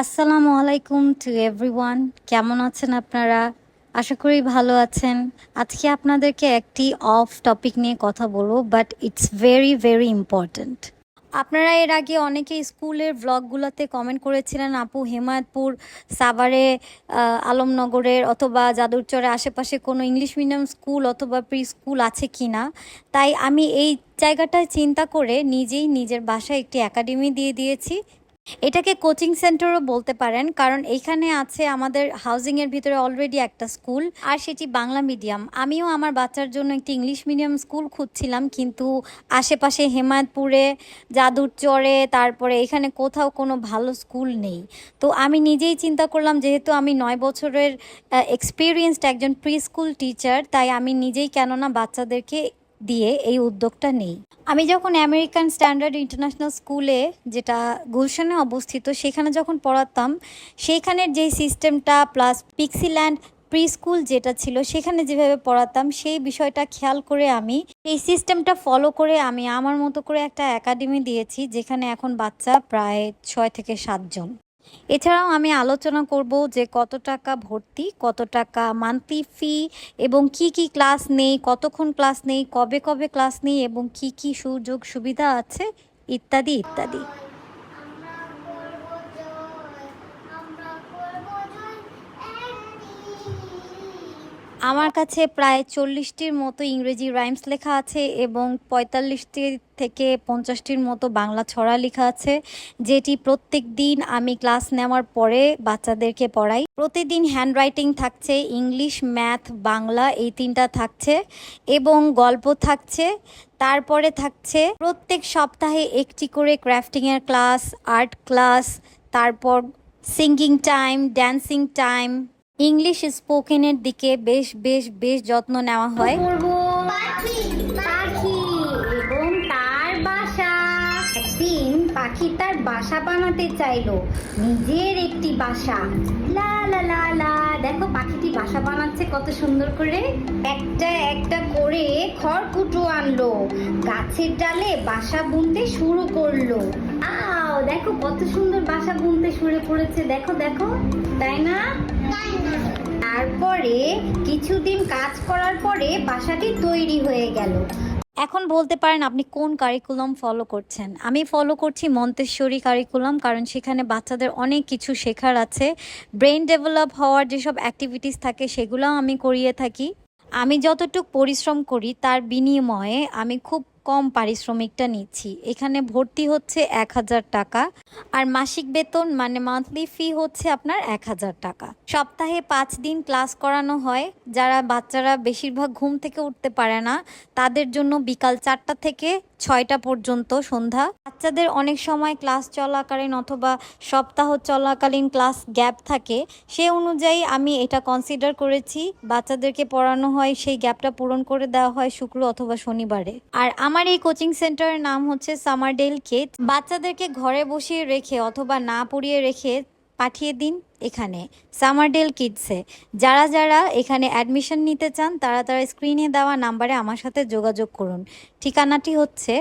আসসালামু আলাইকুম to everyone কেমন আছেন আপনারা? আশা করি ভালো আছেন। আজকে আপনাদেরকে একটি অফ টপিক নিয়ে কথা বলব but it's very very important আপনারা এর আগে অনেকে স্কুলের ব্লগগুলোতে কমেন্ট করেছিলেন, আপু, হেমায়তপুর সাভারে আলমনগরের অথবা যাদুরচরের আশেপাশে কোনো ইংলিশ মিডিয়াম স্কুল অথবা প্রি স্কুল আছে কি না তাই আমি এই জায়গাটায় চিন্তা করে নিজেই নিজের বাসায় একটি একাডেমি দিয়ে দিয়েছি। এটাকে কোচিং সেন্টারও বলতে পারেন, কারণ এইখানে আছে আমাদের হাউজিং এর ভিতরে অলরেডি একটা স্কুল, আর সেটি বাংলা মিডিয়াম। আমিও আমার বাচ্চার জন্য একটি ইংলিশ মিডিয়াম স্কুল খুঁজছিলাম, কিন্তু আশেপাশে হেমায়তপুরে যাদুরচরে তারপরে এখানে কোথাও কোনো ভালো স্কুল নেই। তো আমি নিজেই চিন্তা করলাম, যেহেতু আমি নয় বছরের এক্সপিরিয়েন্সড একজন প্রি স্কুল টিচার তাই আমি নিজেই কেননা বাচ্চাদেরকে দিয়ে এই উদ্যোগটা নেই। আমি যখন আমেরিকান স্ট্যান্ডার্ড ইন্টারন্যাশনাল স্কুলে, যেটা গুলশানে অবস্থিত, সেখানে যখন পড়াতাম সেইখানের যে সিস্টেমটা প্লাস পিক্সিল্যান্ড প্রি স্কুল যেটা ছিল, সেখানে যেভাবে পড়াতাম, সেই বিষয়টা খেয়াল করে আমি, এই সিস্টেমটা ফলো করে আমি আমার মতো করে একটা একাডেমি দিয়েছি, যেখানে এখন বাচ্চা প্রায় ছয় থেকে সাতজন। এছাড়াও আমি আলোচনা করব যে কত টাকা ভর্তি, কত টাকা মান্থলি ফি এবং কি কি ক্লাস নেই, কতক্ষণ ক্লাস নেই, কবে কবে ক্লাস নেই এবং কি কি সুযোগ সুবিধা আছে, ইত্যাদি ইত্যাদি আমরা করব জয় একটি আমার কাছে প্রায় চল্লিশটির মতো ইংরেজি রাইমস লেখা আছে এবং পঁয়তাল্লিশটি থেকে পঞ্চাশটির মতো বাংলা ছড়া লেখা আছে, যেটি প্রত্যেক দিন আমি ক্লাস নেওয়ার পরে বাচ্চাদেরকে পড়াই। প্রতিদিন হ্যান্ডরাইটিং থাকছে, ইংলিশ, ম্যাথ, বাংলা এই তিনটা থাকছে এবং গল্প থাকছে। তারপরে থাকছে প্রত্যেক সপ্তাহে একটি করে ক্রাফটিংয়ের ক্লাস, আর্ট ক্লাস, তারপর singing time, dancing time English স্পোকেনের দিকে বেশ বেশ বেশ যত্ন নেওয়া হয়। করব পাখি পাখি এবং তার বাসা। একদিন পাখি তার বাসা বানাতে চাইলো, নিজের একটি বাসা। লা লা লা লা, দেখো পাখিটি বাসা বানাচ্ছে কত সুন্দর করে। একটা একটা করে খড়কুটো আনলো, গাছের ডালে বাসা বুনতে শুরু করল। আও দেখো কত সুন্দর বাসা বুনতে শুরু করেছে দেখো দেখো, তাই না? তারপরে কিছুদিন কাজ করার পরে বাসাটি তৈরি হয়ে গেল। এখন বলতে পারেন আপনি কোন কারিকুলাম ফলো করছেন? আমি ফলো করছি মন্তেশ্বরী কারিকুলাম কারণ সেখানে বাচ্চাদের অনেক কিছু শেখার আছে। ব্রেন ডেভেলপ হওয়ার যেসব অ্যাক্টিভিটিস থাকে, সেগুলোও আমি করিয়ে থাকি। আমি যতটুক পরিশ্রম করি, তার বিনিময়ে আমি খুব কম পারিশ্রমিকটা নিচ্ছি। এখানে ভর্তি হচ্ছে এক হাজার টাকা আর মাসিক বেতন মানে মান্থলি ফি হচ্ছে আপনার এক হাজার টাকা। সপ্তাহে পাঁচ দিন ক্লাস করানো হয়। যারা বাচ্চারা বেশিরভাগ ঘুম থেকে উঠতে পারে না, তাদের জন্য বিকাল চারটা থেকে ছয়টা পর্যন্ত সন্ধ্যা। বাচ্চাদের অনেক সময় ক্লাস চলাকালীন অথবা সপ্তাহ চলাকালীন ক্লাস গ্যাপ থাকে। সে অনুযায়ী আমি এটা কনসিডার করেছি। বাচ্চাদেরকে পড়ানো হয়, সেই গ্যাপটা পূরণ করে দেওয়া হয় শুক্র অথবা শনিবারে। আর আমার এই কোচিং সেন্টারের নাম হচ্ছে সামার ডেল কেট। বাচ্চাদেরকে ঘরে বসিয়ে রেখে অথবা না পড়িয়ে রেখে পাঠিয়ে দিন এখানে, সামার ডেল কিডসে। যারা যারা এখানে অ্যাডমিশন নিতে চান, তারা তারা স্ক্রিনে দেওয়া নাম্বারে আমার সাথে যোগাযোগ করুন। ঠিকানাটি হচ্ছে